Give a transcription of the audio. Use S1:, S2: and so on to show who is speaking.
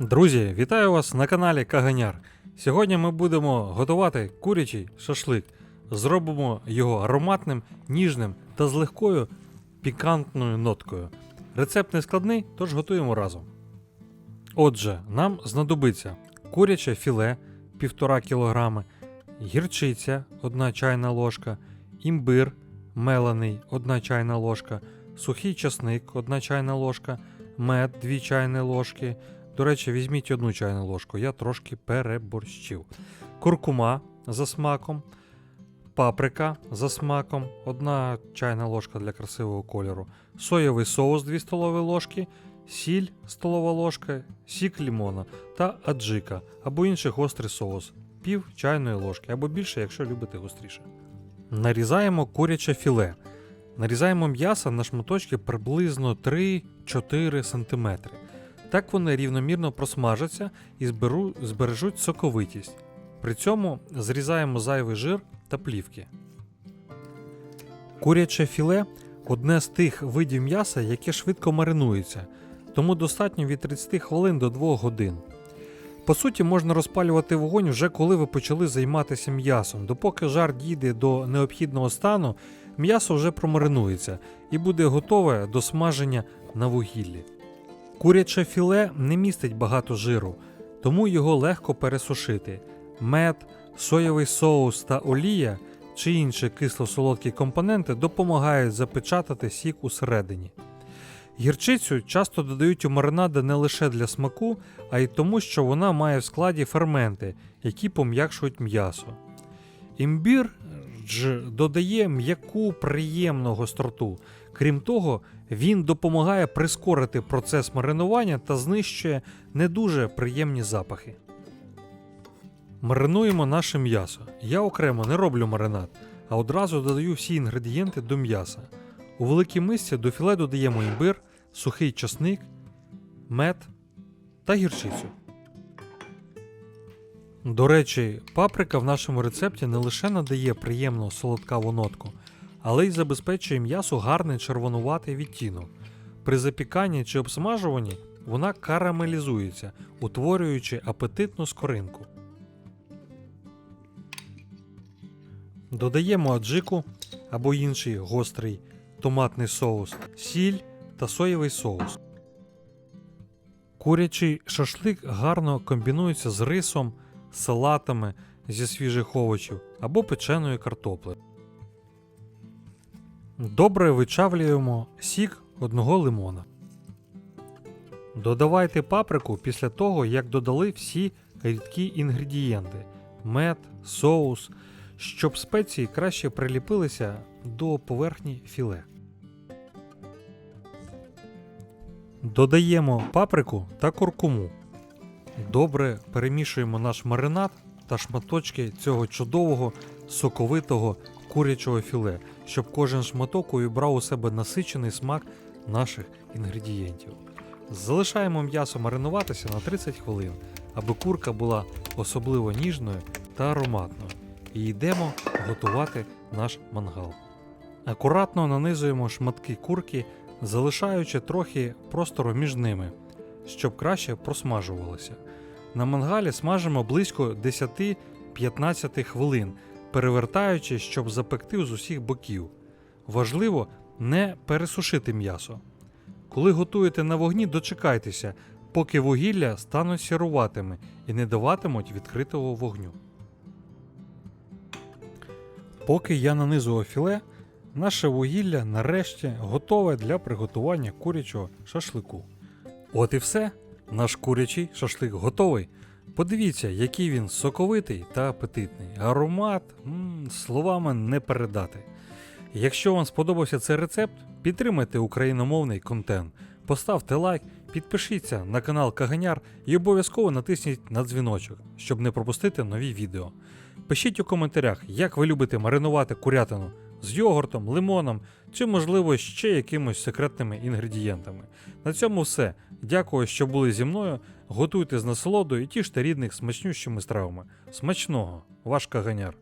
S1: Друзі, вітаю вас на каналі Каганяр. Сьогодні ми будемо готувати курячий шашлик. Зробимо його ароматним, ніжним та з легкою пікантною ноткою. Рецепт не складний, тож готуємо разом. Отже, нам знадобиться куряче філе 1,5 кг, гірчиця 1 чайна ложка, імбир мелений 1 чайна ложка, сухий часник 1 чайна ложка, мед 2 чайні ложки. До речі, візьміть одну чайну ложку, я трошки переборщив. Куркума за смаком, паприка за смаком, 1 чайна ложка для красивого кольору, соєвий соус 2 столові ложки, сіль столова ложка, сік лімона та аджика або інший гострий соус, пів чайної ложки або більше, якщо любите гостріше. Нарізаємо куряче філе. Нарізаємо м'ясо на шматочки приблизно 3-4 см. Так вони рівномірно просмажаться і зберу, збережуть соковитість. При цьому зрізаємо зайвий жир та плівки. Куряче філе одне з тих видів м'яса, яке швидко маринується, тому достатньо від 30 хвилин до 2 годин. По суті, можна розпалювати вогонь вже коли ви почали займатися м'ясом. Допоки жар дійде до необхідного стану, м'ясо вже промаринується і буде готове до смаження на вугіллі. Куряче філе не містить багато жиру, тому його легко пересушити. Мед, соєвий соус та олія чи інші кисло-солодкі компоненти допомагають запечатати сік усередині. Гірчицю часто додають у маринади не лише для смаку, а й тому, що вона має в складі ферменти, які пом'якшують м'ясо. Імбір ж додає м'яку приємну гостроту. Крім того, він допомагає прискорити процес маринування та знищує не дуже приємні запахи. Маринуємо наше м'ясо. Я окремо не роблю маринад, а одразу додаю всі інгредієнти до м'яса. У великій мисці до філе додаємо імбир, сухий часник, мед та гірчицю. До речі, паприка в нашому рецепті не лише надає приємну солодкаву нотку, але й забезпечує м'ясу гарний червонуватий відтінок. При запіканні чи обсмажуванні вона карамелізується, утворюючи апетитну скоринку. Додаємо аджику або інший гострий томатний соус, сіль та соєвий соус. Курячий шашлик гарно комбінується з рисом, салатами зі свіжих овочів або печеною картоплею. Добре вичавлюємо сік одного лимона. Додавайте паприку після того, як додали всі рідкі інгредієнти мед, соус, щоб спеції краще приліпилися до поверхні філе. Додаємо паприку та куркуму. Добре перемішуємо наш маринад та шматочки цього чудового соковитого курячого філе, щоб кожен шматок увібрав у себе насичений смак наших інгредієнтів. Залишаємо м'ясо маринуватися на 30 хвилин, аби курка була особливо ніжною та ароматною. І йдемо готувати наш мангал. Акуратно нанизуємо шматки курки, залишаючи трохи простору між ними, щоб краще просмажувалося. На мангалі смажимо близько 10-15 хвилин, перевертаючи, щоб запекти з усіх боків. Важливо не пересушити м'ясо. Коли готуєте на вогні, дочекайтеся, поки вугілля стануть сіруватими і не даватимуть відкритого вогню. Поки я нанизував філе, наше вугілля нарешті готове для приготування курячого шашлику. От і все. Наш курячий шашлик готовий. Подивіться, який він соковитий та апетитний. Аромат м, словами не передати. Якщо вам сподобався цей рецепт, підтримайте україномовний контент, поставте лайк, підпишіться на канал Каганяр і обов'язково натисніть на дзвіночок, щоб не пропустити нові відео. Пишіть у коментарях, як ви любите маринувати курятину з йогуртом, лимоном чи, можливо, ще якимось секретними інгредієнтами. На цьому все. Дякую, що були зі мною. Готуйте з насолодою і тіште рідних смачнющими стравами. Смачного, ваш каганяр.